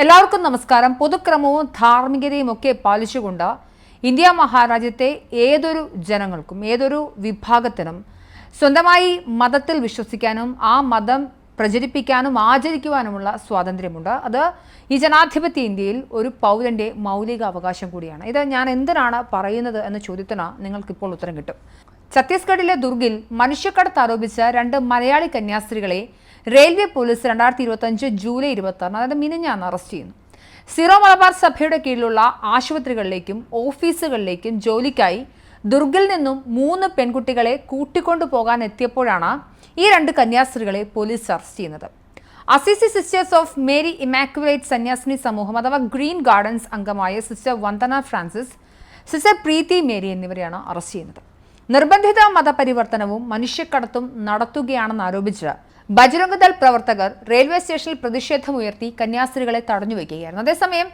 എല്ലാവർക്കും നമസ്കാരം. പൊതുക്രമവും ധാർമ്മികതയും ഒക്കെ പാലിച്ചുകൊണ്ട് ഇന്ത്യ മഹാരാജ്യത്തെ ഏതൊരു ജനങ്ങൾക്കും ഏതൊരു വിഭാഗത്തിനും സ്വന്തമായി മതത്തിൽ വിശ്വസിക്കാനും ആ മതം പ്രചരിപ്പിക്കാനും ആചരിക്കുവാനുമുള്ള സ്വാതന്ത്ര്യമുണ്ട്. അത് ഈ ജനാധിപത്യ ഇന്ത്യയിൽ ഒരു പൗരന്റെ മൗലിക അവകാശം കൂടിയാണ്. ഇത് ഞാൻ എന്തിനാണ് പറയുന്നത് എന്ന ചോദ്യത്തിന് നിങ്ങൾക്കിപ്പോൾ ഉത്തരം കിട്ടും. ഛത്തീസ്ഗഡിലെ ദുർഗിൽ മനുഷ്യക്കടത്ത് ആരോപിച്ച രണ്ട് മലയാളി കന്യാസ്ത്രീകളെ റെയിൽവേ പോലീസ് രണ്ടായിരത്തി ഇരുപത്തഞ്ച് ജൂലൈ ഇരുപത്തി ആറിന് അതായത് മിനിഞ്ഞാന്ന് അറസ്റ്റ് ചെയ്യുന്നു. സിറോ മലബാർ സഭയുടെ കീഴിലുള്ള ആശുപത്രികളിലേക്കും ഓഫീസുകളിലേക്കും ജോലിക്കായി ദുർഗിൽ നിന്നും മൂന്ന് പെൺകുട്ടികളെ കൂട്ടിക്കൊണ്ടു പോകാൻ എത്തിയപ്പോഴാണ് ഈ രണ്ട് കന്യാസ്ത്രീകളെ പോലീസ് അറസ്റ്റ് ചെയ്യുന്നത്. Assisi sisters of Mary immaculate സന്യാസിനി സമൂഹം അഥവാ ഗ്രീൻ ഗാർഡൻസ് അംഗമായ sister Vandana Francis sister Preethi Mary എന്നിവരെയാണ് അറസ്റ്റ് ചെയ്യുന്നത്. നിർബന്ധിത മതപരിവർത്തനവും മനുഷ്യക്കടത്തും നടത്തുകയാണെന്ന് ആരോപിച്ച് ബജരംഗ് ദൾ പ്രവർത്തകർ റെയിൽവേ സ്റ്റേഷനിൽ പ്രതിഷേധമുയർത്തി കന്യാസ്ത്രീകളെ തടഞ്ഞുവെക്കുകയായിരുന്നു അതേസമയം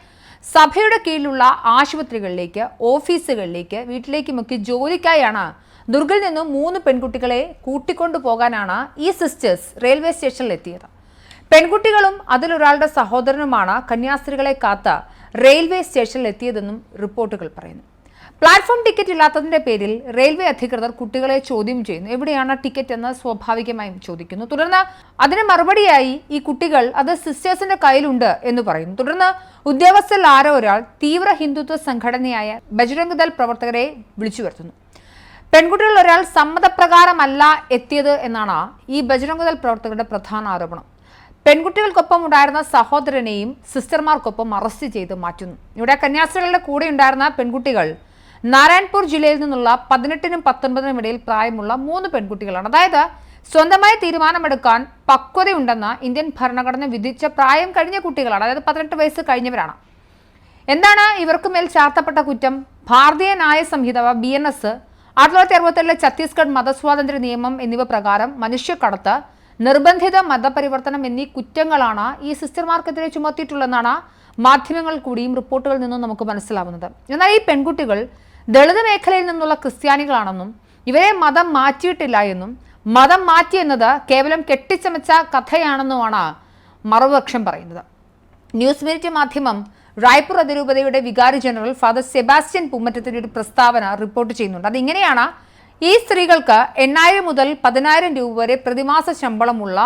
സഭയുടെ കീഴിലുള്ള ആശുപത്രികളിലേക്ക് ഓഫീസുകളിലേക്ക് വീട്ടിലേക്കുമൊക്കെ ജോലിക്കായാണ് ദുർഗിൽ നിന്നും മൂന്ന് പെൺകുട്ടികളെ കൂട്ടിക്കൊണ്ടു പോകാനാണ് ഈ സിസ്റ്റേഴ്സ് റെയിൽവേ സ്റ്റേഷനിൽ എത്തിയത്. പെൺകുട്ടികളും അതിലൊരാളുടെ സഹോദരനുമാണ് കന്യാസ്ത്രീകളെ കാത്ത റെയിൽവേ സ്റ്റേഷനിൽ എത്തിയതെന്നും റിപ്പോർട്ടുകൾ പറയുന്നു. പ്ലാറ്റ്ഫോം ടിക്കറ്റ് ഇല്ലാത്തതിന്റെ പേരിൽ റെയിൽവേ അധികൃതർ കുട്ടികളെ ചോദ്യം ചെയ്യുന്നു. എവിടെയാണ് ടിക്കറ്റ് എന്ന് സ്വാഭാവികമായും ചോദിക്കുന്നു. തുടർന്ന് അതിന് മറുപടിയായി ഈ കുട്ടികൾ അത് സിസ്റ്റേഴ്സിന്റെ കയ്യിലുണ്ട് എന്ന് പറയുന്നു. തുടർന്ന് ഉദ്യോഗസ്ഥരിൽ ആരോ ഒരാൾ തീവ്ര ഹിന്ദുത്വ സംഘടനയായ ബജരംഗ് ദൾ പ്രവർത്തകരെ വിളിച്ചു വരുത്തുന്നു. പെൺകുട്ടികളിൽ ഒരാൾ സമ്മതപ്രകാരമല്ല എത്തിയത് എന്നാണ് ഈ ബജരംഗ് ദൾ പ്രവർത്തകരുടെ പ്രധാന ആരോപണം. പെൺകുട്ടികൾക്കൊപ്പം ഉണ്ടായിരുന്ന സഹോദരനെയും സിസ്റ്റർമാർക്കൊപ്പം അറസ്റ്റ് ചെയ്ത് മാറ്റുന്നു. ഇവിടെ കന്യാസ്ത്രീകളുടെ കൂടെ ഉണ്ടായിരുന്ന പെൺകുട്ടികൾ നാരായൺപൂർ ജില്ലയിൽ നിന്നുള്ള പതിനെട്ടിനും പത്തൊൻപതിനും ഇടയിൽ പ്രായമുള്ള മൂന്ന് പെൺകുട്ടികളാണ്. അതായത് സ്വന്തമായി തീരുമാനമെടുക്കാൻ പക്വതയുണ്ടെന്ന ഇന്ത്യൻ ഭരണഘടന വിധിച്ച പ്രായം കഴിഞ്ഞ കുട്ടികളാണ്. അതായത് പതിനെട്ട് വയസ്സ് കഴിഞ്ഞവരാണ്. എന്താണ് ഇവർക്ക് മേൽ ചാർത്തപ്പെട്ട കുറ്റം? ഭാരതീയ ന്യായ സംഹിത ബി എൻ എസ് ആയിരത്തി തൊള്ളായിരത്തി അറുപത്തേഴിലെ ഛത്തീസ്ഗഡ് മതസ്വാതന്ത്ര്യ നിയമം എന്നിവ പ്രകാരം മനുഷ്യക്കടത്ത് നിർബന്ധിത മതപരിവർത്തനം എന്നീ കുറ്റങ്ങളാണ് ഈ സിസ്റ്റർമാർക്കെതിരെ ചുമത്തിയിട്ടുള്ളതെന്നാണ് മാധ്യമങ്ങൾ കൂടിയും റിപ്പോർട്ടുകളിൽ നിന്നും നമുക്ക് മനസ്സിലാവുന്നത്. എന്നാൽ ഈ പെൺകുട്ടികൾ ദളിത് മേഖലയിൽ നിന്നുള്ള ക്രിസ്ത്യാനികളാണെന്നും ഇവരെ മതം മാറ്റിയിട്ടില്ല എന്നും മതം മാറ്റി എന്നത് കേവലം കെട്ടിച്ചമച്ച കഥയാണെന്നുമാണ് മറുപക്ഷം പറയുന്നത്. ന്യൂസ് മിനിറ്റ് മാധ്യമം റായ്പൂർ അതിരൂപതയുടെ വികാരി ജനറൽ ഫാദർ സെബാസ്റ്റ്യൻ പൂമറ്റത്തിന്റെ ഒരു പ്രസ്താവന റിപ്പോർട്ട് ചെയ്യുന്നുണ്ട്. അതിങ്ങനെയാണ് ഈ സ്ത്രീകൾക്ക് എണ്ണായിരം മുതൽ പതിനായിരം രൂപ വരെ പ്രതിമാസ ശമ്പളമുള്ള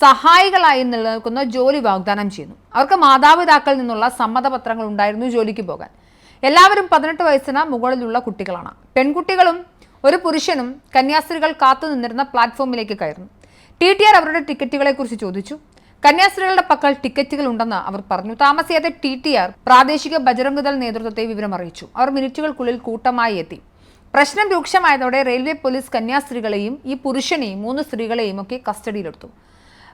സഹായികളായി നിലനിൽക്കുന്ന ജോലി വാഗ്ദാനം ചെയ്യുന്നു. അവർക്ക് മാതാപിതാക്കളിൽ നിന്നുള്ള സമ്മതപത്രങ്ങൾ ഉണ്ടായിരുന്നു ജോലിക്ക് പോകാൻ. എല്ലാവരും പതിനെട്ട് വയസ്സിന് മുകളിലുള്ള കുട്ടികളാണ്. പെൺകുട്ടികളും ഒരു പുരുഷനും കന്യാസ്ത്രീകൾ കാത്തു നിന്നിരുന്ന പ്ലാറ്റ്ഫോമിലേക്ക് കയറുന്നു. ടി ടി ആർ അവരുടെ ടിക്കറ്റുകളെക്കുറിച്ച് ചോദിച്ചു. കന്യാസ്ത്രീകളുടെ പക്കൽ ടിക്കറ്റുകൾ ഉണ്ടെന്ന് അവർ പറഞ്ഞു. താമസിയാതെ ടി ടി ആർ പ്രാദേശിക ബജറംഗ് ദൾ നേതൃത്വത്തെ വിവരം അറിയിച്ചു. അവർ മിനിറ്റുകൾക്കുള്ളിൽ കൂട്ടമായി എത്തി. പ്രശ്നം രൂക്ഷമായതോടെ റെയിൽവേ പോലീസ് കന്യാസ്ത്രീകളെയും ഈ പുരുഷനെയും മൂന്ന് സ്ത്രീകളെയും ഒക്കെ കസ്റ്റഡിയിലെടുത്തു.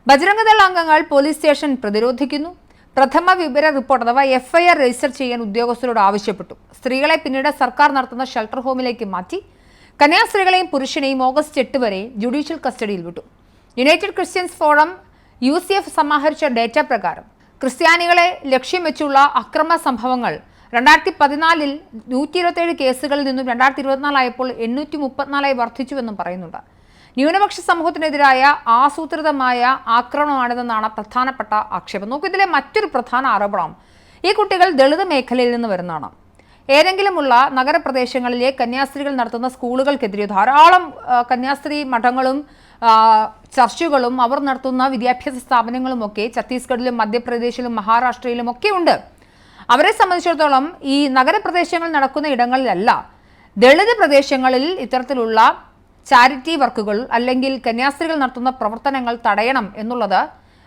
ബജരംഗദൾ ദൾ അംഗങ്ങൾ പോലീസ് സ്റ്റേഷൻ പ്രതിരോധിക്കുന്നു. പ്രഥമ വിവര റിപ്പോർട്ട് അഥവാ എഫ്ഐആർ രജിസ്റ്റർ ചെയ്യാൻ ഉദ്യോഗസ്ഥരോട് ആവശ്യപ്പെട്ടു. സ്ത്രീകളെ പിന്നീട് സർക്കാർ നടത്തുന്ന ഷെൽട്ടർ ഹോമിലേക്ക് മാറ്റി. കന്യാസ്ത്രീകളെയും പുരുഷനെയും ഓഗസ്റ്റ് എട്ട് വരെ ജുഡീഷ്യൽ കസ്റ്റഡിയിൽ വിട്ടു. United Christians forum U C F സമാഹരിച്ച data പ്രകാരം ക്രിസ്ത്യാനികളെ ലക്ഷ്യം വെച്ചുള്ള അക്രമ സംഭവങ്ങൾ രണ്ടായിരത്തി പതിനാലിൽ നൂറ്റി ഇരുപത്തേഴ് കേസുകളിൽ നിന്നും രണ്ടായിരത്തി ഇരുപത്തിനാലായപ്പോൾ എണ്ണൂറ്റി മുപ്പത്തിനാലായി വർദ്ധിച്ചുവെന്നും പറയുന്നുണ്ട്. ന്യൂനപക്ഷ സമൂഹത്തിനെതിരായ ആസൂത്രിതമായ ആക്രമണമാണിതെന്നാണ് പ്രധാനപ്പെട്ട ആക്ഷേപം. നോക്കൂ ഇതിലെ മറ്റൊരു പ്രധാന ആരോപണം ഈ കുട്ടികൾ ദളിത് മേഖലയിൽ നിന്ന് വരുന്നതാണ്. ഏതെങ്കിലുമുള്ള നഗരപ്രദേശങ്ങളിലെ കന്യാസ്ത്രീകൾ നടത്തുന്ന സ്കൂളുകൾക്കെതിരെ ധാരാളം കന്യാസ്ത്രീ മഠങ്ങളും ചർച്ചുകളും അവർ നടത്തുന്ന വിദ്യാഭ്യാസ സ്ഥാപനങ്ങളുമൊക്കെ ഛത്തീസ്ഗഡിലും മധ്യപ്രദേശിലും മഹാരാഷ്ട്രയിലും ഒക്കെ ഉണ്ട്. അവരെ സംബന്ധിച്ചിടത്തോളം ഈ നഗരപ്രദേശങ്ങൾ നടക്കുന്ന ഇടങ്ങളിലല്ല ദളിത് പ്രദേശങ്ങളിൽ ഇത്തരത്തിലുള്ള ചാരിറ്റി വർക്കുകൾ അല്ലെങ്കിൽ കന്യാസ്ത്രീകൾ നടത്തുന്ന പ്രവർത്തനങ്ങൾ തടയണം എന്നുള്ളത്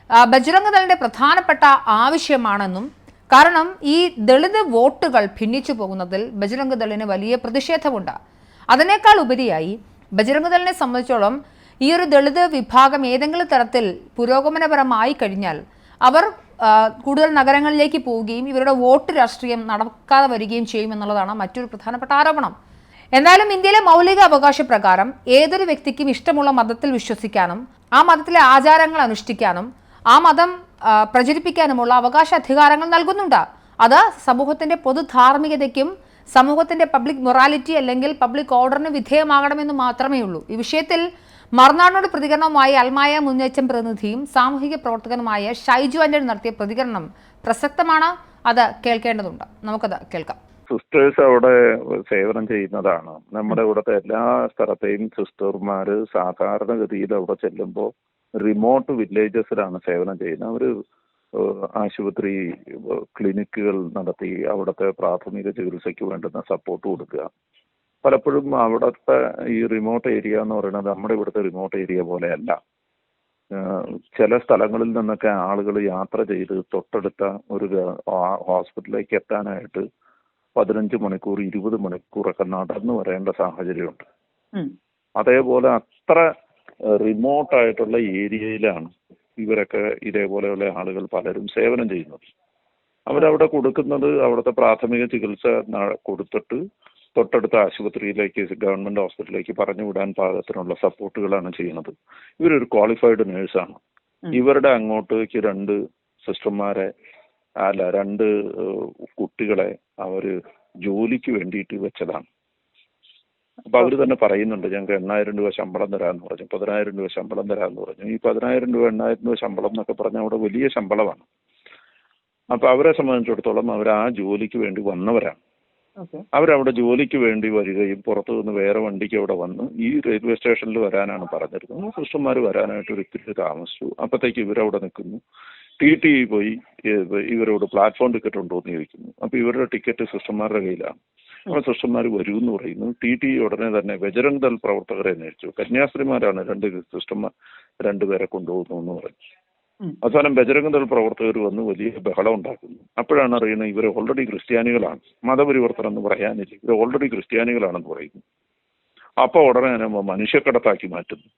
ബജ്രംഗദളിന്റെ ബജ്രംഗ് ദളിന്റെ പ്രധാനപ്പെട്ട ആവശ്യമാണെന്നും കാരണം ഈ ദളിത് വോട്ടുകൾ ഭിന്നിച്ചു പോകുന്നതിൽ ബജ്രംഗ് ദളിന് വലിയ പ്രതിഷേധമുണ്ട്. അതിനേക്കാൾ ഉപരിയായി ബജ്രംഗ് ദളിനെ സംബന്ധിച്ചോളം ഈ ഒരു ദളിത് വിഭാഗം ഏതെങ്കിലും തരത്തിൽ പുരോഗമനപരമായി കഴിഞ്ഞാൽ അവർ കൂടുതൽ നഗരങ്ങളിലേക്ക് പോവുകയും ഇവരുടെ വോട്ട് രാഷ്ട്രീയം നടക്കാതെ വരികയും ചെയ്യും എന്നുള്ളതാണ് മറ്റൊരു പ്രധാനപ്പെട്ട ആരോപണം. എന്തായാലും ഇന്ത്യയിലെ മൗലിക അവകാശ പ്രകാരം ഏതൊരു വ്യക്തിക്കും ഇഷ്ടമുള്ള മതത്തിൽ വിശ്വസിക്കാനും ആ മതത്തിലെ ആചാരങ്ങൾ അനുഷ്ഠിക്കാനും ആ മതം പ്രചരിപ്പിക്കാനുമുള്ള അവകാശ അധികാരങ്ങൾ നൽകുന്നുണ്ട്. അത് സമൂഹത്തിന്റെ പൊതു ധാർമ്മികതയ്ക്കും സമൂഹത്തിന്റെ പബ്ലിക് മൊറാലിറ്റി അല്ലെങ്കിൽ പബ്ലിക് ഓർഡറിന് വിധേയമാകണമെന്ന് മാത്രമേ ഉള്ളൂ. ഈ വിഷയത്തിൽ മറുനാടിനോട് പ്രതികരണവുമായി അൽമായ മുന്നേറ്റം പ്രതിനിധിയും സാമൂഹിക പ്രവർത്തകനുമായ ഷൈജു ആന്റണി നടത്തിയ പ്രതികരണം പ്രസക്തമാണ്. അത് കേൾക്കേണ്ടതുണ്ട്. നമുക്കത് കേൾക്കാം. സിസ്റ്റേഴ്സ് അവിടെ സേവനം ചെയ്യുന്നതാണ്. നമ്മുടെ ഇവിടുത്തെ എല്ലാ സ്ഥലത്തെയും സിസ്റ്റർമാര് സാധാരണഗതിയിൽ അവിടെ ചെല്ലുമ്പോൾ റിമോട്ട് വില്ലേജസിലാണ് സേവനം ചെയ്യുന്നത്. അവർ ആശുപത്രി ക്ലിനിക്കുകൾ നടത്തി അവിടുത്തെ പ്രാഥമിക ചികിത്സയ്ക്ക് വേണ്ടുന്ന സപ്പോർട്ട് കൊടുക്കുക. പലപ്പോഴും അവിടുത്തെ ഈ റിമോട്ട് ഏരിയ എന്ന് പറയുന്നത് നമ്മുടെ ഇവിടുത്തെ റിമോട്ട് ഏരിയ പോലെയല്ല. ചില സ്ഥലങ്ങളിൽ നിന്നൊക്കെ ആളുകൾ യാത്ര ചെയ്ത് തൊട്ടടുത്ത ഒരു ഹോസ്പിറ്റലിലേക്ക് എത്താനായിട്ട് പതിനഞ്ച് മണിക്കൂർ ഇരുപത് മണിക്കൂറൊക്കെ നടന്നു വരേണ്ട സാഹചര്യമുണ്ട്. അതേപോലെ അത്ര റിമോട്ട് ആയിട്ടുള്ള ഏരിയയിലാണ് ഇവരൊക്കെ ഇതേപോലെയുള്ള ആളുകൾ പലരും സേവനം ചെയ്യുന്നത്. അവരവിടെ കൊടുക്കുന്നത് അവിടുത്തെ പ്രാഥമിക ചികിത്സ കൊടുത്തിട്ട് തൊട്ടടുത്ത ആശുപത്രിയിലേക്ക് ഗവൺമെന്റ് ഹോസ്പിറ്റലിലേക്ക് പറഞ്ഞു വിടാൻ പാകത്തിനുള്ള സപ്പോർട്ടുകളാണ് ചെയ്യുന്നത്. ഇവരൊരു ക്വാളിഫൈഡ് നേഴ്സാണ് ഇവരുടെ അങ്ങോട്ടേക്ക് രണ്ട് സിസ്റ്റർമാരെ അല്ല രണ്ട് കുട്ടികളെ അവർ ജോലിക്ക് വേണ്ടിയിട്ട് വെച്ചതാണ്. അപ്പൊ അവർ തന്നെ പറയുന്നുണ്ട് ഞങ്ങൾക്ക് എണ്ണായിരം രൂപ ശമ്പളം തരാന്ന് പറഞ്ഞു പതിനായിരം രൂപ ശമ്പളം തരാന്ന് പറഞ്ഞു. ഈ പതിനായിരം രൂപ എണ്ണായിരം രൂപ ശമ്പളം എന്നൊക്കെ പറഞ്ഞാൽ അവിടെ വലിയ ശമ്പളമാണ്. അപ്പൊ അവരെ സംബന്ധിച്ചിടത്തോളം അവർ ആ ജോലിക്ക് വേണ്ടി വന്നവരാണ്. അവരവിടെ ജോലിക്ക് വേണ്ടി വരികയും പുറത്തു നിന്ന് വേറെ വണ്ടിക്ക് അവിടെ വന്ന് ഈ റെയിൽവേ സ്റ്റേഷനിൽ വരാനാണ് പറഞ്ഞിരുന്നത്. സിസ്റ്റർമാർ വരാനായിട്ട് ഒരു ഇത്തിരി താമസിച്ചു. അപ്പോഴത്തേക്ക് ഇവരവിടെ നിൽക്കുന്നു. ടി ടി പോയി ഇവരോട് പ്ലാറ്റ്ഫോം ടിക്കറ്റ് ഉണ്ടോ എന്ന് ചോദിക്കുന്നു. അപ്പൊ ഇവരുടെ ടിക്കറ്റ് സിസ്റ്റർമാരുടെ കയ്യിലാണ്. അപ്പൊ സിസ്റ്റർമാർ വരൂ എന്ന് പറയുന്നു. ടി ടി ഉടനെ തന്നെ ബജരംഗ് ദൾ പ്രവർത്തകരെ അന്വേഷിച്ചു. കന്യാസ്ത്രീമാരാണ് രണ്ട് സിസ്റ്റർമാർ രണ്ടുപേരെ കൊണ്ടുപോകുന്നു എന്ന് പറഞ്ഞു. അവസാനം ബജരംഗ് ദൾ പ്രവർത്തകർ വന്ന് വലിയ ബഹളം ഉണ്ടാക്കുന്നു. അപ്പോഴാണ് അറിയുന്നത് ഇവർ ഓൾറെഡി ക്രിസ്ത്യാനികളാണ്. മതപരിവർത്തനം എന്ന് പറയാനില്ല. ഇവർ ഓൾറെഡി ക്രിസ്ത്യാനികളാണെന്ന് പറയുന്നു. അപ്പൊ ഉടനെ തന്നെ മനുഷ്യക്കടത്താക്കി മാറ്റുന്നു.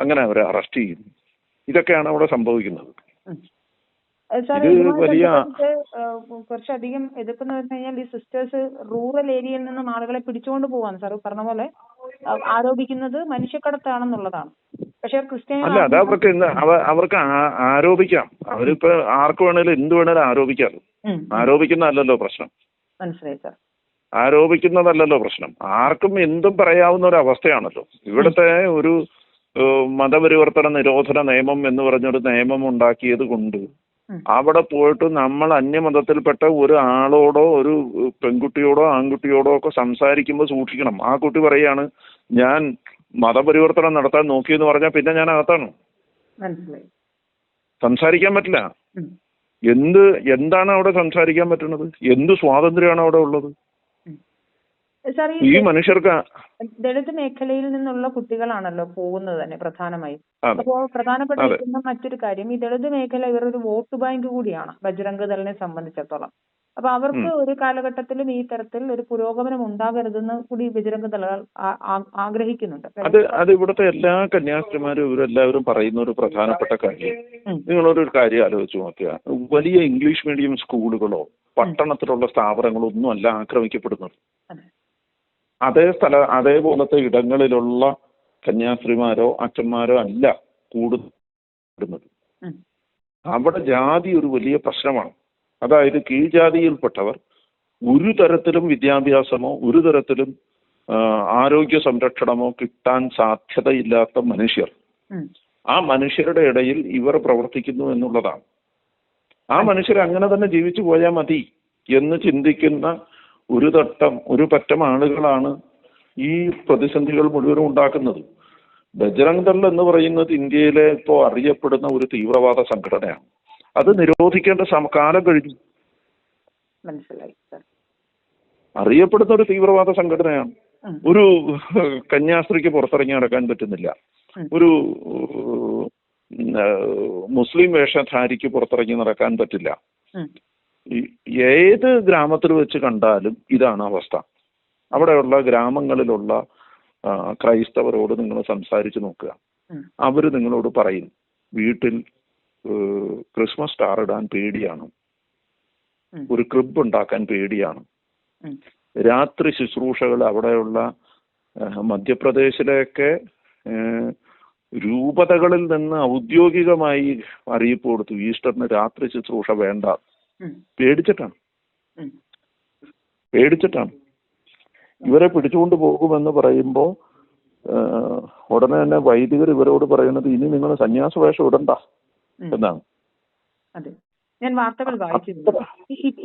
അങ്ങനെ അവരെ അറസ്റ്റ് ചെയ്യുന്നു. ഇതൊക്കെയാണ് അവിടെ സംഭവിക്കുന്നത്. സാറേ ഇത് ഇതുമായി വലിയ- ബന്ധപ്പെട്ട്, ഏഹ്, കുറച്ചധികം എതിർപ്പെന്ന് പറഞ്ഞു കഴിഞ്ഞാൽ ഈ സിസ്റ്റേഴ്സ് റൂറൽ ഏരിയയിൽ നിന്നും ആളുകളെ പിടിച്ചുകൊണ്ട് പോവാണ് സാർ. പറഞ്ഞ പോലെ ആരോപിക്കുന്നത് മനുഷ്യക്കടത്താണെന്നുള്ളതാണ്. പക്ഷെ ക്രിസ്ത്യാനി അല്ല അത് അവർക്ക് ഇന്ന് അവ- അവർക്ക് ആ- ആരോപിക്കാം. അവരിപ്പോ ആർക്ക് വേണേലും എന്ത് വേണേലും ആരോപിക്കാം ഉം, ആരോപിക്കുന്നതല്ലല്ലോ പ്രശ്നം. മനസ്സിലായി സാർ. ആരോപിക്കുന്നതല്ലല്ലോ പ്രശ്നം. ആർക്കും എന്തും പറയാവുന്ന ഒരു അവസ്ഥയാണല്ലോ. ഇവിടുത്തെ ഒരു മതപരിവർത്തന നിരോധന നിയമം എന്ന് പറഞ്ഞൊരു നിയമം ഉണ്ടാക്കിയത് കൊണ്ട് അവിടെ പോയിട്ട് നമ്മൾ അന്യമതത്തിൽപ്പെട്ട ഒരു ആളോടോ ഒരു പെൺകുട്ടിയോടോ ആൺകുട്ടിയോടോ ഒക്കെ സംസാരിക്കുമ്പോൾ സൂക്ഷിക്കണം. ആ കുട്ടി പറയാണ് ഞാൻ മതപരിവർത്തനം നടത്താൻ നോക്കിയെന്ന് പറഞ്ഞാൽ പിന്നെ ഞാൻ അകത്താണ്. സംസാരിക്കാൻ പറ്റില്ല. എന്ത് എന്താണ് അവിടെ സംസാരിക്കാൻ പറ്റുന്നത്? എന്ത് സ്വാതന്ത്ര്യമാണ് അവിടെ ഉള്ളത്? സാർ ഈ മനുഷ്യർക്ക് ദളിത് മേഖലയിൽ നിന്നുള്ള കുട്ടികളാണല്ലോ പോകുന്നത് തന്നെ പ്രധാനമായും. അപ്പോ പ്രധാനപ്പെട്ട മറ്റൊരു കാര്യം ഈ ദളിത് മേഖല ഇവരൊരു വോട്ട് ബാങ്ക് കൂടിയാണ് ബജ്രംഗ് ദളിനെ സംബന്ധിച്ചിടത്തോളം. അപ്പൊ അവർക്ക് ഒരു കാലഘട്ടത്തിലും ഈ തരത്തിൽ ഒരു പുരോഗമനം ഉണ്ടാകരുതെന്ന് കൂടി ബജരംഗ് ദളുകൾ ആഗ്രഹിക്കുന്നുണ്ട്. അത് അത് ഇവിടുത്തെ എല്ലാ കന്യാസ്ത്രീമാരും ഇവരെല്ലാവരും പറയുന്ന ഒരു പ്രധാനപ്പെട്ട കാര്യം. നിങ്ങളൊരു കാര്യം ആലോചിച്ച് നോക്കുക. വലിയ ഇംഗ്ലീഷ് മീഡിയം സ്കൂളുകളോ പട്ടണത്തിലുള്ള സ്ഥാപനങ്ങളോ ഒന്നും അല്ല ആക്രമിക്കപ്പെടുന്നത് അതെ. സ്ഥല അതേ അതേപോലത്തെ ഇടങ്ങളിലുള്ള കന്യാസ്ത്രീമാരോ അച്ഛന്മാരോ അല്ല കൂടുതൽ ഉം. അവിടെ ജാതി ഒരു വലിയ പ്രശ്നമാണ് അതായത് കീഴ്ജാതിയിൽപ്പെട്ടവർ ഒരു തരത്തിലും വിദ്യാഭ്യാസമോ ഒരു തരത്തിലും ആരോഗ്യ സംരക്ഷണമോ കിട്ടാൻ സാധ്യതയില്ലാത്ത മനുഷ്യർ ആ മനുഷ്യരുടെ ഇടയിൽ ഇവർ പ്രവർത്തിക്കുന്നു എന്നുള്ളതാണ് ആ മനുഷ്യർ അങ്ങനെ തന്നെ ജീവിച്ചു പോയാൽ മതി എന്ന് ചിന്തിക്കുന്ന ഒരു തട്ടം ഒരു പറ്റം ആളുകളാണ് ഈ പ്രതിസന്ധികൾ മുഴുവനും ഉണ്ടാക്കുന്നത്. ബജറംഗ് ദൾ എന്ന് പറയുന്നത് ഇന്ത്യയിലെ ഇപ്പോൾ അറിയപ്പെടുന്ന ഒരു തീവ്രവാദ സംഘടനയാണ്. അത് നിരോധിക്കേണ്ട കാലം കഴിഞ്ഞു. മനസ്സിലായി അറിയപ്പെടുന്ന ഒരു തീവ്രവാദ സംഘടനയാണ്. ഒരു കന്യാസ്ത്രീക്ക് പുറത്തിറങ്ങി നടക്കാൻ പറ്റുന്നില്ല. ഒരു മുസ്ലിം വേഷധാരിക്ക് പുറത്തിറങ്ങി നടക്കാൻ പറ്റില്ല. ഈ- ഏത് ഗ്രാമത്തിൽ വെച്ച് കണ്ടാലും ഇതാണ് അവസ്ഥ. അവിടെയുള്ള ഗ്രാമങ്ങളിലുള്ള ക്രൈസ്തവരോട് നിങ്ങൾ സംസാരിച്ചു നോക്കുക. അവർ നിങ്ങളോട് പറയും വീട്ടിൽ ക്രിസ്മസ് സ്റ്റാർ ഇടാൻ പേടിയാണ്. ഒരു ക്രിബ് ഉണ്ടാക്കാൻ പേടിയാണ്. രാത്രി ശുശ്രൂഷകൾ അവിടെയുള്ള മധ്യപ്രദേശിലെയൊക്കെ രൂപതകളിൽ നിന്ന് ഔദ്യോഗികമായി അറിയിപ്പ് കൊടുത്തു. ഈസ്റ്ററിന് രാത്രി ശുശ്രൂഷ വേണ്ട. പേടിച്ചിട്ടാണ്. പേടിച്ചിട്ടാണ്. ഇവരെ പിടിച്ചുകൊണ്ട് പോകുമെന്ന് പറയുമ്പോൾ ഉടനെ തന്നെ വൈദികർ ഇവരോട് പറയുന്നത് ഇനി നിങ്ങൾ സന്യാസ വേഷം ഇടണ്ട എന്നാണ്. അതെ. ഞാൻ വാർത്തകൾ വായിച്ചിരുന്നു.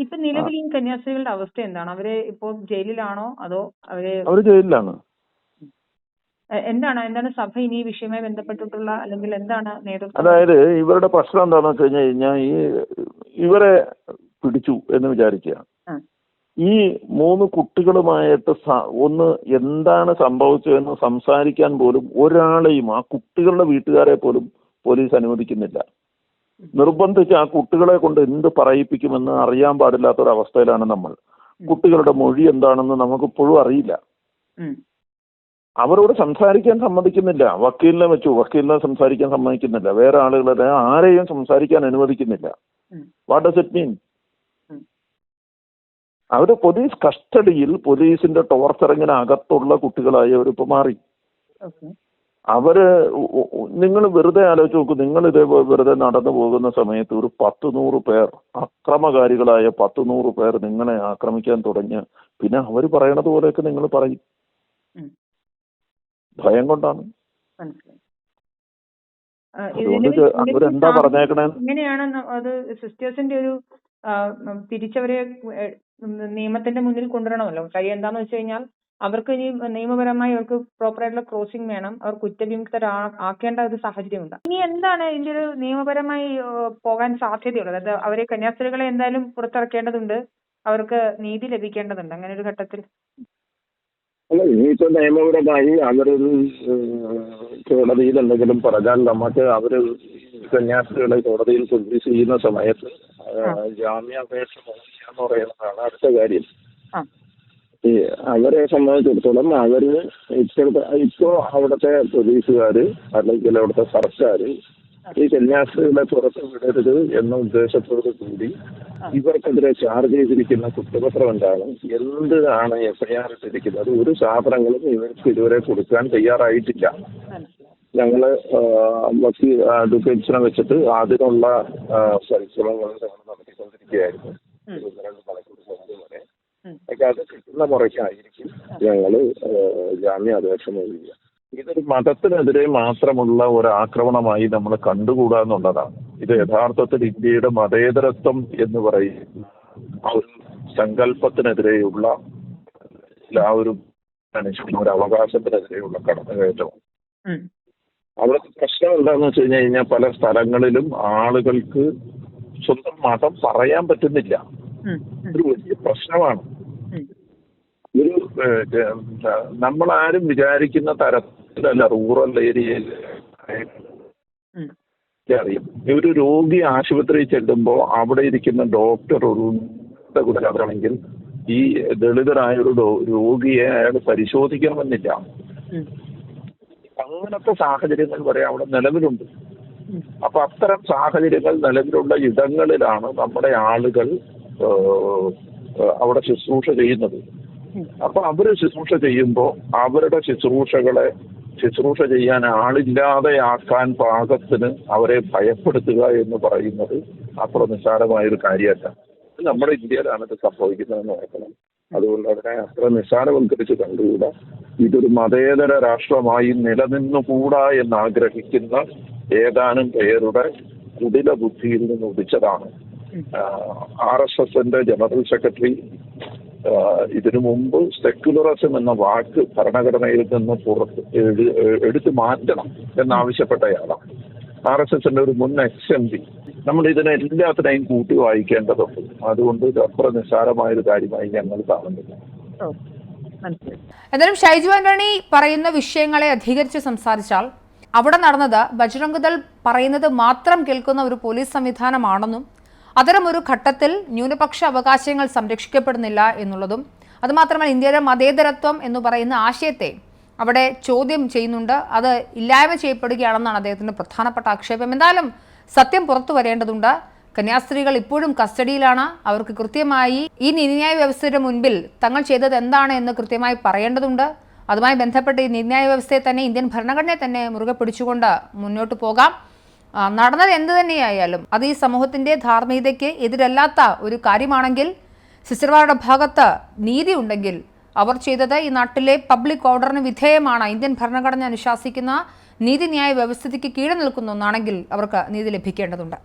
ഇപ്പൊ നിലവിൽ ഈ കന്യാസ്ത്രീകളുടെ അവസ്ഥ എന്താണ്? അവർ ഇപ്പോ ജയിലിലാണോ? അതോ അവർ അവർ ജയിലിലാണ്. എന്താണ് എന്താണ് സഭ ഇനി ഈ വിഷയവുമായി ബന്ധപ്പെട്ടിട്ടുള്ള അല്ലെങ്കിൽ എന്താണ് നേതൃത്വം? അതായത് ഇവരുടെ പ്രശ്നം എന്താണെന്ന് വെച്ച് കഴിഞ്ഞാൽ കഴിഞ്ഞാൽ ഈ ഇവരെ പിടിച്ചു എന്ന് വിചാരിക്കുക ഈ മൂന്ന് കുട്ടികളുമായിട്ട് ഒന്ന് എന്താണ് സംഭവിച്ചതെന്ന് സംസാരിക്കാൻ പോലും ഒരാളെയും ആ കുട്ടികളുടെ വീട്ടുകാരെ പോലും പോലീസ് അനുവദിക്കുന്നില്ല. നിർബന്ധിച്ച് ആ കുട്ടികളെ കൊണ്ട് എന്ത് പറയിപ്പിക്കുമെന്ന് അറിയാൻ പാടില്ലാത്ത ഒരു അവസ്ഥയിലാണ് നമ്മൾ കുട്ടികളുടെ മൊഴി എന്താണെന്ന് നമുക്കിപ്പോഴും അറിയില്ല. അവരോട് സംസാരിക്കാൻ സമ്മതിക്കുന്നില്ല. വക്കീലിനെ വെച്ചു. വക്കീലിനെ സംസാരിക്കാൻ സമ്മതിക്കുന്നില്ല. വേറെ ആളുകളെ ആരെയും സംസാരിക്കാൻ അനുവദിക്കുന്നില്ല. വാട്ട് ഡസ് ഇറ്റ് മീൻ അവർ അവർ പോലീസ് കസ്റ്റഡിയിൽ പോലീസിന്റെ ടോർച്ചറിങ്ങിന് അകത്തുള്ള കുട്ടികളായി അവരിപ്പോ മാറി. അവർ നിങ്ങൾ വെറുതെ ആലോചിച്ച് നോക്കൂ. നിങ്ങൾ ഇതേ വെറുതെ നടന്നു പോകുന്ന സമയത്ത് ഒരു പത്ത് നൂറ് പേർ അക്രമകാരികളായ പത്ത് നൂറ് പേർ നിങ്ങളെ ആക്രമിക്കാൻ തുടങ്ങിയ പിന്നെ അവർ പറയണത് പോലെയൊക്കെ നിങ്ങൾ പറയും. ഭയം കൊണ്ടാണ്. അവരെന്താ സാഹചര്യം പറഞ്ഞേക്കണേ? അത് സിസ്റ്റേഴ്സിന്റെ ഒരു തിരിച്ചവരെ നിയമത്തിന്റെ മുന്നിൽ കൊണ്ടുവരണമല്ലോ. കാര്യം എന്താന്ന് വെച്ച് കഴിഞ്ഞാൽ അവർക്ക് ഇനി നിയമപരമായി അവർക്ക് പ്രോപ്പർ ആയിട്ടുള്ള ക്രോസിംഗ് വേണം. അവർ കുറ്റവിമുക്തരാക്കേണ്ട ഒരു സാഹചര്യമുണ്ട്. ഇനി എന്താണ് ഇതിന്റെ ഒരു നിയമപരമായി പോകാൻ സാധ്യതയുള്ളത്? അതായത് അവരെ കന്യാസ്ത്രീകളെ എന്തായാലും പുറത്തിറക്കേണ്ടതുണ്ട്. അവർക്ക് നീതി ലഭിക്കേണ്ടതുണ്ട്. അങ്ങനെ ഒരു ഘട്ടത്തിൽ. അല്ല ഇനിയിപ്പോ നിയമപരമായി അവരൊരു കോടതിയിൽ എന്തെങ്കിലും പറഞ്ഞാൽ നമുക്ക് അവർ കന്യാസ്ത്രീകളെ കോടതിയിൽ സർവീസ് ചെയ്യുന്ന സമയത്ത് ജാമ്യാപേക്ഷ എന്ന് പറയുന്നതാണ് അടുത്ത കാര്യം. ഈ അവരെ സംബന്ധിച്ചിടത്തോളം അവർ ഇപ്പോഴത്തെ ഇപ്പോ അവിടുത്തെ പോലീസുകാര് അല്ലെങ്കിൽ അവിടുത്തെ സർക്കാർ ഈ കന്യാസ്ത്രീകളെ പുറത്ത് വിടരുത് എന്ന ഉദ്ദേശത്തോടു കൂടി ഇവർക്കെതിരെ ചാർജ് ചെയ്തിരിക്കുന്ന കുറ്റപത്രം എന്താണ് എന്താണ് എഫ്ഐആർ ഇട്ടിരിക്കുന്നത് ഒരു സാധനങ്ങളും ഇവർക്ക് ഇതുവരെ കൊടുക്കാൻ തയ്യാറായിട്ടില്ല. ഞങ്ങൾ വക്കീൽ അഡ്വക്കേറ്റ്സിനെ വെച്ചിട്ട് അതിനുള്ള പരിശ്രമങ്ങൾ ഞങ്ങൾ നടത്തിക്കൊണ്ടിരിക്കുകയായിരുന്നു. മണിക്കൂർ മുമ്പ് വരെ. അത് കിട്ടുന്ന മുറയ്ക്കായിരിക്കും ഞങ്ങൾ ആ, ജാമ്യാപേക്ഷ നൽകുക. ഇതൊരു മതത്തിനെതിരെ മാത്രമുള്ള ഒരു ആക്രമണമായി നമ്മൾ കണ്ടുകൂടാന്നുള്ളതാണ്. ഇത് യഥാർത്ഥത്തിൽ ഇന്ത്യയുടെ മതേതരത്വം എന്ന് പറയുന്ന ആ ഒരു സങ്കല്പത്തിനെതിരെയുള്ള ആ ഒരു മനുഷ്യന് ഒരു അവകാശത്തിനെതിരെയുള്ള കടന്നുകയറ്റമാണ് അവിടെ പ്രശ്നം എന്താണെന്ന് വെച്ച് കഴിഞ്ഞു കഴിഞ്ഞാൽ പല സ്ഥലങ്ങളിലും ആളുകൾക്ക് സ്വന്തം മതം പറയാൻ പറ്റുന്നില്ല. ഒരു വലിയ പ്രശ്നമാണ് ഒരു നമ്മൾ ആരും നമ്മളാരും വിചാരിക്കുന്ന തരത്തിലല്ല റൂറൽ ഏരിയയിൽ. അറിയും ഒരു രോഗി ആശുപത്രിയിൽ ചെല്ലുമ്പോൾ അവിടെ ഇരിക്കുന്ന ഡോക്ടർ ഒരു കൂടലാണെങ്കിൽ ഈ ദളിതരായ ഒരു രോഗിയെ അയാൾ പരിശോധിക്കണമെന്നില്ല. അങ്ങനത്തെ സാഹചര്യങ്ങൾ വരെ അവിടെ നിലവിലുണ്ട്. അപ്പൊ അത്തരം സാഹചര്യങ്ങൾ നിലവിലുള്ള ഇടങ്ങളിലാണ് നമ്മുടെ ആളുകൾ അവിടെ ശുശ്രൂഷ ചെയ്യുന്നത്. അപ്പൊ അവർ ശുശ്രൂഷ ചെയ്യുമ്പോൾ അവരുടെ ശുശ്രൂഷകളെ ശുശ്രൂഷ ചെയ്യാൻ ആളില്ലാതെയാക്കാൻ പാകത്തിന് അവരെ ഭയപ്പെടുത്തുക എന്ന് പറയുന്നത് അത്ര നിസ്സാരമായൊരു കാര്യമല്ല നമ്മുടെ ഇന്ത്യയിലാണ് ഇത് സംഭവിക്കുന്നതെന്ന് ഓർക്കണം. അതുകൊണ്ട് അതിനെ അത്ര നിസ്സാരവൽക്കരിച്ച് കണ്ടുകൂടാ. ഇതൊരു മതേതര രാഷ്ട്രമായി നിലനിന്നുകൂടാ എന്ന് ആഗ്രഹിക്കുന്ന ഏതാനും പേരുടെ കുടില ബുദ്ധിയിൽ നിന്ന് ഉദിച്ചതാണ്. ആർ എസ് എസിന്റെ ജനറൽ സെക്രട്ടറി ഇതിനു മുമ്പ് സെക്യുലറിസം എന്ന വാക്ക് ഭരണഘടനയിൽ നിന്ന് പുറത്ത് എടുത്തു മാറ്റണം എന്നാവശ്യപ്പെട്ടയാളാണ്. ആർ എസ് എസിന്റെ ഒരു മുൻ എക്സ് എം പി. നമ്മൾ ഇതിനെ എല്ലാത്തിനെയും കൂട്ടി വായിക്കേണ്ടതുണ്ട്. അതുകൊണ്ട് ഇത് അത്ര നിസ്സാരമായ ഒരു കാര്യമായി ഞങ്ങൾ കാണുന്നില്ല. എന്നാലും ഷൈജു ആന്റണി പറയുന്ന വിഷയങ്ങളെ അധികരിച്ച് സംസാരിച്ചാൽ അവിടെ നടന്നത് ബജ്രംഗ് ദൾ പറയുന്നത് മാത്രം കേൾക്കുന്ന ഒരു പോലീസ് സംവിധാനമാണെന്നും അത്തരം ഒരു ഘട്ടത്തിൽ ന്യൂനപക്ഷ അവകാശങ്ങൾ സംരക്ഷിക്കപ്പെടുന്നില്ല എന്നുള്ളതും അതുമാത്രമല്ല ഇന്ത്യയുടെ മതേതരത്വം എന്ന് പറയുന്ന ആശയത്തെ അവിടെ ചോദ്യം ചെയ്യുന്നുണ്ട്. അത് ഇല്ലായ്മ ചെയ്യപ്പെടുകയാണെന്നാണ് അദ്ദേഹത്തിന്റെ പ്രധാനപ്പെട്ട ആക്ഷേപം. എന്തായാലും സത്യം പുറത്തു വരേണ്ടതുണ്ട്. കന്യാസ്ത്രീകൾ ഇപ്പോഴും കസ്റ്റഡിയിലാണ്. അവർക്ക് കൃത്യമായി ഈ നീതിന്യായ വ്യവസ്ഥയുടെ മുൻപിൽ തങ്ങൾ ചെയ്തത് എന്താണ് എന്ന് കൃത്യമായി പറയേണ്ടതുണ്ട്. അതുമായി ബന്ധപ്പെട്ട് ഈ നീതിന്യായ വ്യവസ്ഥയെ തന്നെ ഇന്ത്യൻ ഭരണഘടനയെ തന്നെ മുറുകെ പിടിച്ചുകൊണ്ട് മുന്നോട്ട് പോകാം. നടന്നത് എന്ത് തന്നെയായാലും അത് ഈ സമൂഹത്തിന്റെ ധാർമ്മികതയ്ക്ക് എതിരല്ലാത്ത ഒരു കാര്യമാണെങ്കിൽ സിസ്റ്റർമാരുടെ ഭാഗത്ത് നീതി ഉണ്ടെങ്കിൽ അവർ ചെയ്തത് ഈ നാട്ടിലെ പബ്ലിക് ഓർഡറിന് വിധേയമാണ്. ഇന്ത്യൻ ഭരണഘടന അനുശാസിക്കുന്ന നീതിന്യായ വ്യവസ്ഥിതിക്ക് കീഴെ നിൽക്കുന്ന ഒന്നാണെങ്കിൽ അവർക്ക് നീതി ലഭിക്കേണ്ടതുണ്ട്.